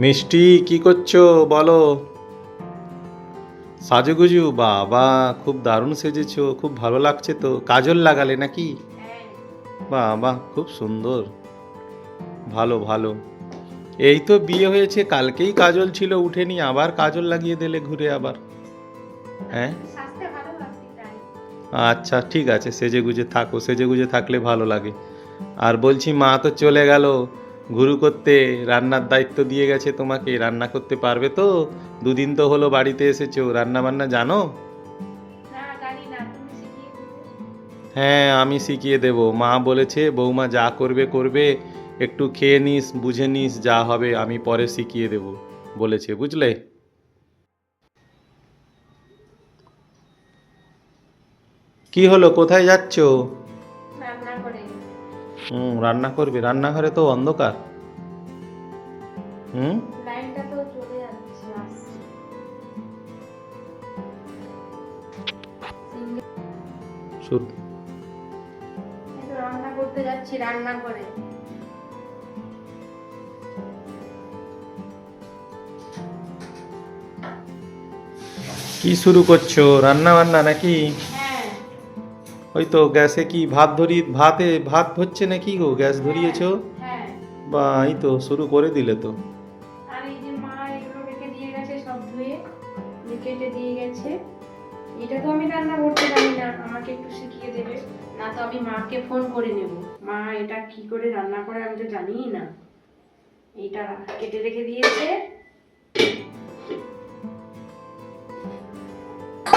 মিষ্টি কি করছ বলো? সাজুগুজু, বাবা, খুব দারুণ সেজেছো, খুব ভালো লাগছে তো। কাজল লাগালে নাকি? বাবা, খুব সুন্দর। ভালো ভালো। এই তো বিয়ে হয়েছে, কালকেই কাজল ছিল উঠেনি আবার কাজল লাগিয়ে দিলে ঘুরে আবার। হ্যাঁ? আচ্ছা ঠিক আছে সেজে গুজে থাকো সেজে গুজে থাকলে ভালো লাগে। আর বলছি মা তো চলে গেল ঘুরু করতে রান্নার দায়িত্ব দিয়ে গেছে, তোমাকে রান্না করতে পারবে তো? দুদিন তো হলো বাড়িতে এসেছ, রান্না বান্না জানো? হ্যাঁ আমি শিখিয়ে দেব। মা বলেছে, বৌমা যা করবে করবে। একটু খেয়ে নিস, বুঝে নিস যা হবে, আমি পরে শিখিয়ে দেব, বলেছে, বুঝলে? কি হলো, কোথায় যাচ্ছো? হুম রান্না করবে। রান্নাঘরে তো অন্ধকার। হুম? রান্না করতে যাচ্ছি রান্না করে কি শুরু করছ? রান্না বান্না নাকি? ওই তো গ্যাসে কি ভাত ধরি ভাতে ভাত হচ্ছে না কি গো? গ্যাস ধরিয়েছো? হ্যাঁ। বা এই তো শুরু করে দিলে তো। এটা তো আমি রান্না করতে জানি না আমাকে একটু শিখিয়ে দেবে। না তো আমি মাকে ফোন করে নেব। মা এটা কি করে রান্না করে আমি তো জানিই না। এইটা কেটে রেখে দিয়েছে।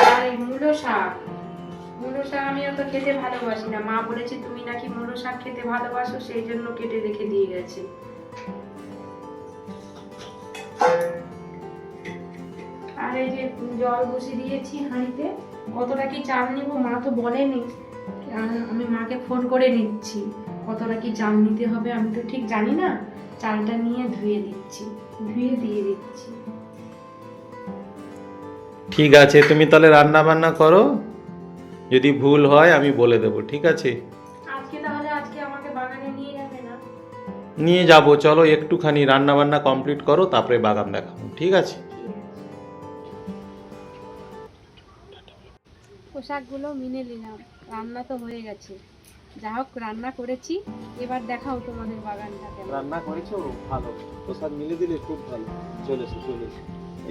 আর মূলো শাক। মূলো শাক আমি অত খেতে ভালোবাসি না। মা বলেছে, তুমি নাকি মূলো শাক খেতে ভালোবাসো? সেই জন্য কেটে রেখে দিয়ে গেছে। আর এই যে জল বসিয়ে দিয়েছি হাঁড়িতে, কতটা কি চাল নিব মা তো বলেনি। আমি মাকে ফোন করে নিচ্ছি, কতটা কি চাল নিতে হবে আমি তো ঠিক জানি না। চালটা নিয়ে ধুয়ে দিচ্ছি, ধুয়ে দিয়ে দিচ্ছি। ঠিক আছে, তুমি তাহলে রান্না বান্না করো। যদি ভুল হয় আমি বলে দেবো ঠিক আছে? আজকে তাহলে আজকে আমাকে বাগানে নিয়ে যাবে যাব চলো একটুখানি রান্না বান্না কমপ্লিট করো তারপরে বাগান দেখাবো ঠিক আছে? পোশাকগুলো মিনে নিলাম রান্না তো হয়ে গেছে। যা হোক রান্না করেছি এবার দেখাও তোমাদের বাগানটা রান্না করেছ? ভালো। প্রসাদ মিলে দিলে খুব ভালো। চলে এসো চলে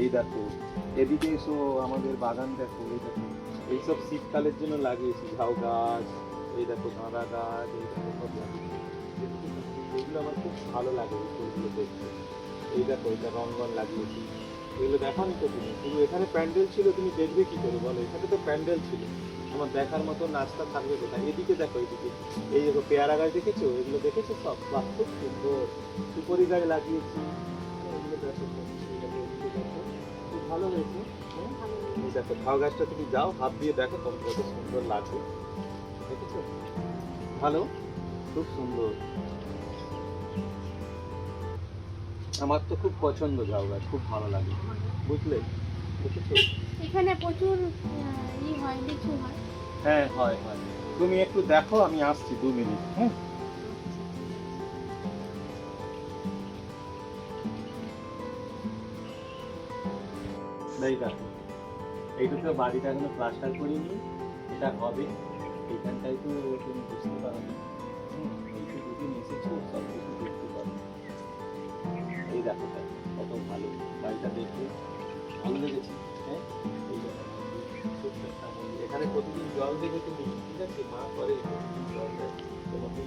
এই দেখো এদিকে এসো আমাদের বাগান দেখো এই দেখো। এইসব শীতকালের জন্য লাগিয়েছি, ঝাউ গাছ, এই দেখো গাঁদা গাছ, এই দেখো এগুলো আমার খুব ভালো লাগে এই ফুলগুলো দেখতে। এই দেখো, এটা রঙন লাগিয়েছি। এগুলো দেখানি তো তুমি শুধু এখানে প্যান্ডেল ছিল, তুমি দেখবে কি করে বলো? এখানে তো প্যান্ডেল ছিল। আমার দেখার মতো নাচটা থাকবে কোথায়? এদিকে দেখো, এদিকে। এই দেখো পেয়ারা গাছ দেখেছ? এগুলো দেখেছ সব? বাহ, খুব সুন্দর। সুপরি গাছ লাগিয়েছি। এগুলো দেখো ভালো হয়েছে। হ্যাঁ? এই দেখো ঝাউ গাছটা তুমি যাও হাত দিয়ে দেখো কত কত সুন্দর লাগবে দেখেছ? ভালো? খুব সুন্দর। আমার তো খুব পছন্দ ঝাউ গাছ খুব ভালো লাগে। বুঝলে? দেখেছ? এখানে প্রচুর ই হয় লিচু হয়। হ্যাঁ হয় হয়। তুমি একটু দেখো আমি আসছি দু মিনিট হ্যাঁ? এই দেখো এইটুকু বাড়িটা এখনও প্লাস্টার করিনি এটা হবে। এখানটায় তো তুমি বুঝতে পারো না। এই তো দুদিন এসেছ সব কিছু দেখতে পারো। এই দেখো দেখো, কত ভালো। বাড়িটা দেখতে ভালো লেগেছে। হ্যাঁ এই দেখো। এখানে প্রতিদিন জল দেবে তুমি ঠিক আছে? মা করে জল তোমাকে।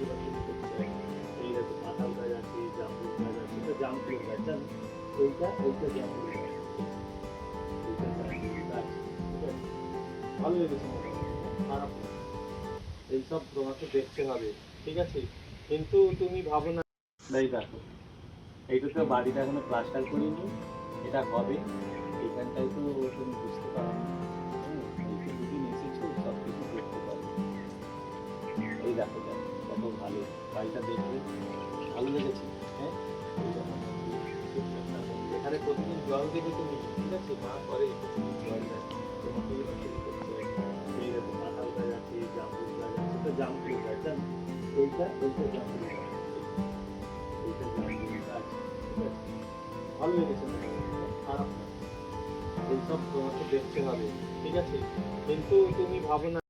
এই দেখো কাঁঠাল গাছ আছে জামরুল গাছ আছে জামরুল গাছ জানো? এইটা গাছ। ভালো লেগেছে খারাপ। এইসব তোমাকে দেখতে হবে, ঠিক আছে? কিন্তু তুমি ভাবো না। এই দেখো, এইটা তো বাড়িটা এখনও প্লাস্টার করিনি, এটা হবে। এখানটায় তো তুমি বুঝতে পারো এসেছ সব কিছু দেখতে এই দেখো কত ভালো। বাড়িটা দেখবে। ভালো লেগেছে? হ্যাঁ। এখানে প্রতিদিন জল দেবে তুমি, ঠিক আছে? মা করে জল দেয়। তোমাকে ভালো লেগেছে তো? খারাপ না। এইসব তোমাকে দেখতে হবে, ঠিক আছে? কিন্তু তুমি ভাবো না